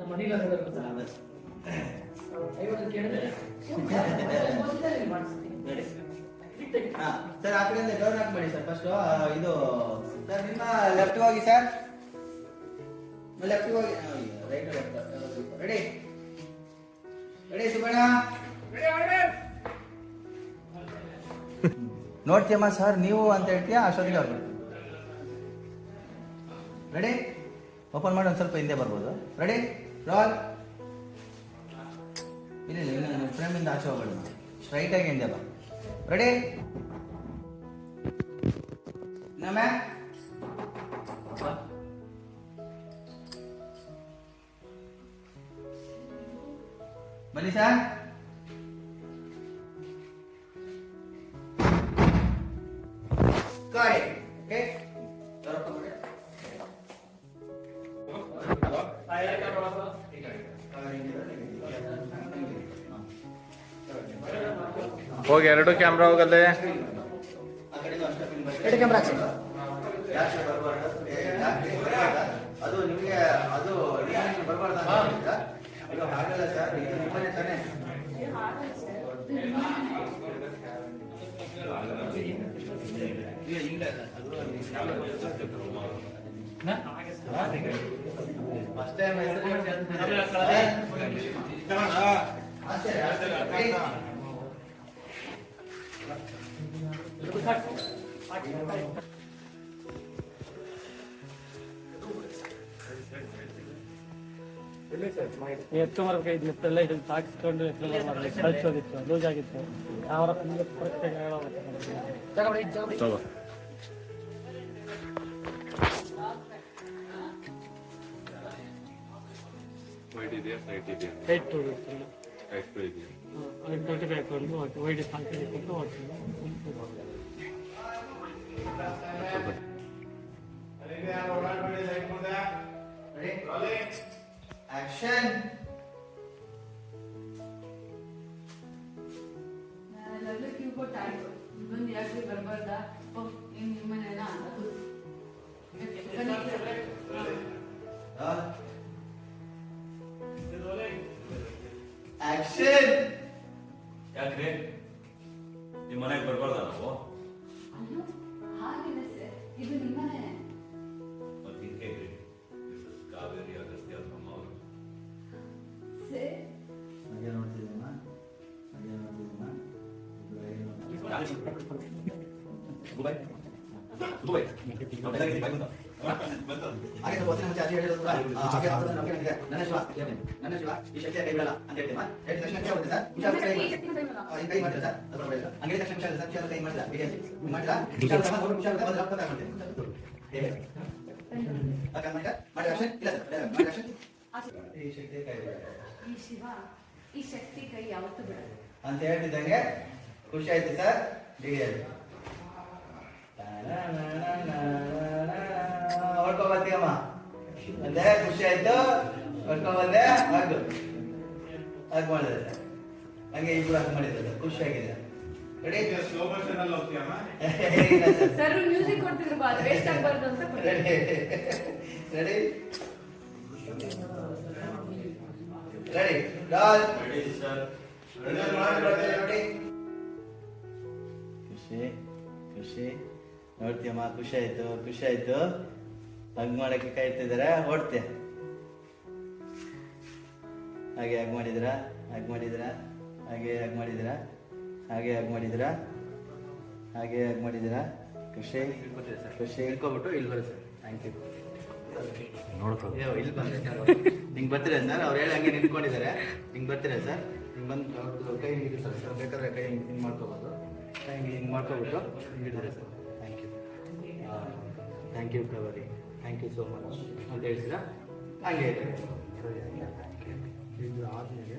ನಮ್ಮ? ಐವತ್ತು ಕೇಳಿದ್ರೆ ಸರ್ ಆ ಕಡೆಯಿಂದ ಡೋರ್ ನಾಕ್ ಮಾಡಿ ಸರ್. ಫಸ್ಟ್ ಇದು ಸರ್ ನಿಮ್ಮ ಲೆಫ್ಟ್ ಹೋಗಿ ಸರ್. ಲೆಫ್ಟ್ ಹೋಗಿ. Right left ready ready Subanna ನೋಡ್ತೀಯಮ್ಮ sir ನೀವು ಅಂತ ಹೇಳ್ತೀಯ ಅಷ್ಟೊತ್ತಿಗೆ ಅವ್ರು ರೆಡಿ ಓಪನ್ ಮಾಡಿ ಒಂದು ಸ್ವಲ್ಪ ಹಿಂದೆ ಬರ್ಬೋದು. ರೆಡಿ ರಾಲ್ ಇಲ್ಲ ಇಲ್ಲ ಇನ್ನು ಫ್ರೇಮಿಂದ ಆಚೆ ಹೋಗೋಣ ಸ್ಟ್ರೈಟಾಗಿ ಹಿಂದೆ ಬಾ. ರೆಡಿ ನಮ್ಮ ಬನ್ನಿ ಸರ್. ಹೋಗಿ ಎರಡು ಕ್ಯಾಮ್ರಾ ಹೋಗಲ್ಲೇ. ಎರಡು ಕ್ಯಾಮ್ರಾ? ಅದು ನಿಮಗೆ ಅದು ಬರಬಾರ್ದು ಹಾಗಲ್ಲ ಸರ್ ಇದು ನಿಮ್ಮನೆ ತಾನೇ. ಫಸ್ಟ್ ಟೈಮ್ ಎತ್ಕೊಂಬರ್ಬೇಕು ಇದು ಮೆತ್ತೆಲ್ಲ ಇದನ್ನ ತಾಗಿಸ್ಕೊಂಡು ಕಳಿಸೋದಿತ್ತು ಲೂಸ್ ಆಗಿತ್ತು. ತಗೋ ಸೈಟ್ ಸೈಟ್ ಇದೆಯಾ ಟೈಟ್ ಹೋಗಿತ್ತು ಟೈಟ್ ಇದೆಯಾ ಅದಕ್ಕೆ ಟ್ವೆಂಟಿ ಫೈವ್ ಹಾಕೊಂಡು ವೈಟ್ ಹಾಕಿ ಕೊಟ್ಟು ಆಕ್ಷನ್ ನಾನೆಲ್ಲ ಕ್ಯೂ ಕೊಟ್ಟಾಯ್ತು ಇನ್ನೊಂದು ಯಾಕೆ ಬರಬಾರ್ದ ಇನ್ ನಿಮ್ಮನೆಲ್ಲ ಅದು ಆಕ್ಷನ್ ಯಾಕ್ರಿ? ನಿಮ್ಮ ಮನೆಗೆ ಬರ್ಬಾರ್ದ ನಾವು? ಅಯ್ಯೋ ಹಾಗಿಲ್ಲ ಸರ್. ಇದು ನಿಮ್ಮನೆ. ಮತ್ತೆ ಹಿಂಗೆ ಹೇಗ್ರಿ ಮಿಸಸ್ ಕಾವೇರಿ ಅಗಸ್ತ್ಯ ಅಮ್ಮ ಅವರು ಸರ್. ಹಾಗೆ ನೋಡ್ತಿದ್ದಮ್ಮ ಹಾಗೆ ನೋಡ್ತಿದ್ದಮ್ಮ ದುಬೈ ದುಬೈ ಹಾಗೆ ಹೊತ್ತಿನ ಮುಂಚೆ ಹೇಳಿದ್ರು ಹಾಗೆ ನಮ್ಗೆ ನನಗೆ, ನನ್ನ ಶಿವ ನನ್ನ ಶಿವ ಈ ಶಕ್ತಿಯ ಕೈ ಅಂತ ಹೇಳ್ತೀವಿ ಹೇಳಿದ ತಕ್ಷಣ ಕೈ ಕೈ ಕೈ ಮಾಡಿದ ಹೀಗೆ ಮಾಡಿದ ತಗೊಂಡ್ತೀನಿ ಅಕ್ಕ ಮಾಡಿದ ಮಾಡಿದ ಮಾಡಿ ಇಲ್ಲ ಸರ್ ಮಾಡಿದ? ಈ ಶಕ್ತಿಯ ಕೈ ಈ ಶಿವ ಈ ಶಕ್ತಿ ಕೈ ಬಿಡಲ್ಲ ಅಂತ ಹೇಳ್ತಿದ್ದಂಗೆ ಖುಷಿ ಆಯ್ತು ಸರ್ ಬರ್ತೀಯಮ್ಮ ಅದೇ ಖುಷಿ ಆಯ್ತು. ಹೊಡ್ಕೊ ಬಂದೆ ಹಾಕು ಹಾಗೆ ಮಾಡಿದೆ. ಹಾಗೆ ಹಂಗೆ ಇಬ್ರು ಹಾಕಿ ಮಾಡಿದ್ರೆ ಸರ್ ಖುಷಿ ಆಗಿದೆ. ರೆಡಿ ಸ್ಲೋ ಮೋಷನ್ ಅಲ್ಲಿ ಹೋಗ್ತೀಯಮ್ಮ ಸರ್ ಮ್ಯೂಸಿಕ್ ಕೊಡ್ತಿದ್ರು ಬಾ ವೇಸ್ಟ್ ಆಗ್ಬಾರ್ದು ಅಂತ. ರೆಡಿ ರೆಡಿ ರೆಡಿ ಸರ್ ನೋಡಿ ಖುಷಿ ಖುಷಿ. ನೋಡ್ತೀಯಮ್ಮ ಖುಷಿ ಆಯ್ತು ಖುಷಿ ಆಯ್ತು. ಹಗ್ ಮಾಡಕ್ಕೆ ಕಾಯ್ತಿದ್ದೀರ? ಹೊಡ್ತೆ. ಹಾಗೆ ಹಗ್ ಮಾಡಿದಿರಾ ಹಗ್ ಮಾಡಿದಿರ ಹಾಗೆ ಹಗ್ ಮಾಡಿದಿರಾ ಹಾಗೆ ಹಗ್ ಮಾಡಿದಿರಾ ಹಾಗೆ ಹಗ್ ಮಾಡಿದಿರಾ ಖುಷಿ? ಖುಷಿ? ಇಳ್ಕೊಬಿಟ್ಟು ಇಲ್ಲಿ ಬರುತ್ತೆ ಸರ್. ಥ್ಯಾಂಕ್ ಯು ಇಲ್ಲಿ ಬಂದೆ ಹಿಂಗ್ ಬರ್ತೀರಾ ಸರ್? ಅವ್ರು ಹೇಳಿ ಹಂಗೆ ನಿಂತ್ಕೊಂಡಿದ್ದಾರೆ. ಬರ್ತೀರಾ ಸರ್? ಹಿಂಗ್ ಬಂದು ಕೈ ಹಿಂಗೆ ಸರ್ ಸರ್. ಬೇಕಾದ್ರೆ ಕೈ ಹಿಂಗೆ ಹಿಂಗೆ ಮಾಡ್ಕೋಬೋದು. ಕೈ ಹಿಂಗೆ ಹಿಂಗೆ ಮಾಡ್ಕೊಬಿಟ್ಟು ಹಿಂಗಿದ್ದಾರೆ sir. Thank you thank you ಕವರಿ ಥ್ಯಾಂಕ್ ಯು ಸೋ ಮಚ್ ಅಂತ ಹೇಳ್ತೀರಾ? ಹಂಗೆ ಇದೆ. ಇದು ಆದ್ಮೇಲೆ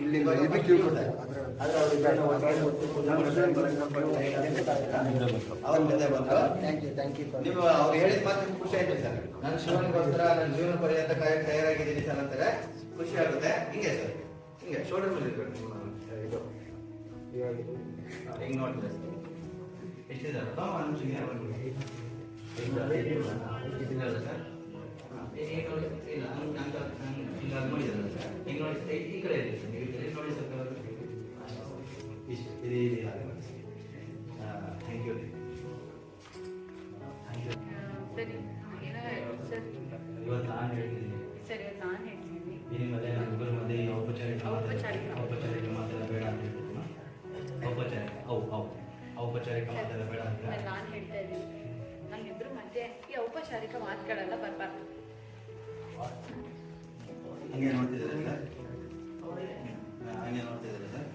ಇಲ್ಲಿ ಇಲ್ಲಿ ಕ್ಯೂ ಕೊಡ್ತಾರೆ. ಆದ್ರೆ ಅವ್ರ ಯು ನೀವು ಅವ್ರು ಹೇಳಿದ ಮಾತು ಖುಷಿ ಆಯ್ತು ಸರ್. ನನ್ನ ಶಿವನಿಗೋಸ್ಕರ ನನ್ನ ಜೀವನ ಪರ್ಯಂತ ತಯಾರಾಗಿದ್ದೀನಿ ಸರ್ ಅಂತಾರೆ. ಖುಷಿ ಆಗುತ್ತೆ. ಹಿಂಗೆ ಸರ್. ಹಿಂಗೆ ಶೋಲ್ಡರ್ ಮೇಲೆ ಇದು. ಹಿಂಗೆ ನೋಡ್ತೀರಾ ಎಷ್ಟು ಇದಾವೆ ಒಂದು ನಿಮಿಷ ಸರ್ ಈಗ ನೋಡಿ ಇಲ್ಲ ಹಂಗೆ ಅಂತ ಹಿಂಗೆ ಅದು ಮಾಡಿದಾರಲ್ಲ ಸರ್ ಈಗ ನೋಡಿ ಈ ಕಡೆ ಇದೆ ಸರ್ ನೀವು ಇಲ್ಲಿ ನೋಡಿ ಸರ್ ಇಷ್ಟು ಇದು ಇದೆ ಥ್ಯಾಂಕ್ ಯು ಥ್ಯಾಂಕ್ ಯು ಸರಿ ಇವತ್ತು ನಾನು ಹೇಳ್ತೀನಿ ಸರಿ ನಾನು ಹೇಳ್ತೀನಿ ನಿಮ್ಮ ಮನೆ ಮಾತುಗಳೆಲ್ಲ ಬರಬಾರ್ದು. ನೋಡ್ತಿದ್ದಾರೆ ಸರ್? ಹಂಗೆ ನೋಡ್ತಿದ್ದೀರಾ ಸರ್?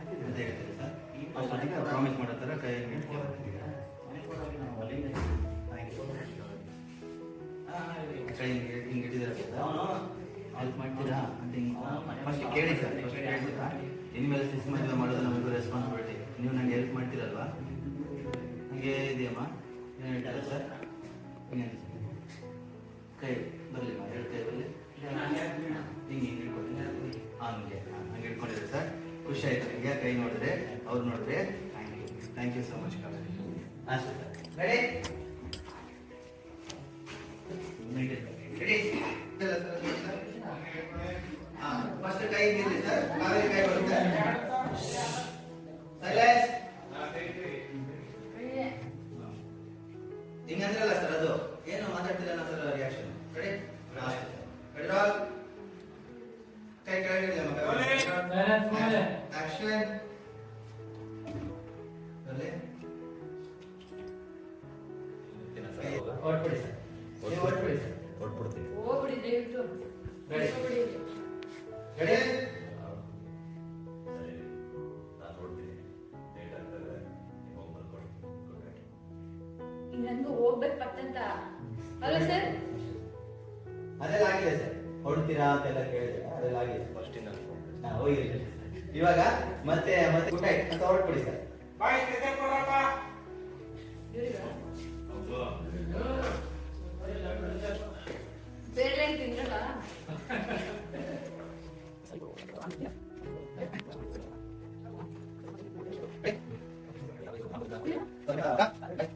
ಅಂತ ಹೇಳ್ತೀರಿ ಸರ್? ಅಷ್ಟೊತ್ತಿಗೆ ಪ್ರಾಮಿಸ್ ಮಾಡೋ ಥರ ಕೈ ಕೈ ಹಿಂಗೆ ಹಿಂಗೆ ಇಟ್ಟಿದ್ದಾರೆ ಸರ್? ಹೆಲ್ಪ್ ಮಾಡ್ತೀರಾ? ಅಂತ ಹಿಂಗೆ ಫಸ್ಟ್ ಕೇಳಿ ಸರ್. ಫಸ್ಟ್ ಕೇಳ್ತೀರಾ ಇನ್ಮೇಲೆ ಸಿಕ್ಸ್ ಮಂತ್ ಮಾಡೋದು ನಮಗೂ ರೆಸ್ಪಾನ್ಸಿಬಿಲಿಟಿ ನೀವು ನನಗೆ ಹೆಲ್ಪ್ ಮಾಡ್ತೀರಲ್ವಾ? ಹಂಗೆ ಇದೆಯಮ್ಮ? ಏನು ಹೇಳ್ತಾರೆ ಸರ್? ಕೈ ಬರಲಿ ಎರಡು ಕೈ ಬರಲಿ ಹಿಂಗೆ ಹಿಂಗೆ ಹಿಡ್ಕೊತೀನಿ ಹಂಗೆ ಹಂಗೆ ಹಿಡ್ಕೊಂಡಿದ್ದಾರೆ ಸರ್ ಖುಷಿ ಆಯ್ತು ನನಗೆ ಕೈ ನೋಡಿದ್ರೆ ಅವ್ರು ನೋಡಿದ್ರೆ thank you thank you so much college ಹಾಂ ಸರ್ ರೆಡಿ ಸರಿ ನಾನು ಹೊರಡ್ತೀನಿ ಲೇಟ್ ಆಗ್ತದೆ ನೀವು ಹೋಗಿ ಬರ್ಕೊಡಿ ಈಗ ನಂಗೂ ಹೋಗ್ಬೇಕು ಪತ್ತಂತ ಅಲ್ಲ ಸರ್ ಅದೆಲ್ಲ ಆಗಿದೆ ಸರ್ ಹೊರಡ್ತೀರಾ ಅಂತೆಲ್ಲ ಕೇಳಿದೆ ಅದೆಲ್ಲ ಆಗಿದೆ ಫಸ್ಟ್ ನಾನು ಹೋಗಿ ಇವಾಗ ಮತ್ತೆ ಮತ್ತೆ ಊಟ ಆಯ್ತು. ಅಂತ ಹೊರಟ್ಬಿಡಿ ಸರ್. ಬೇರೆ ಏನ್ ತಿಂದ್ರಲ್ಲ? Thank you.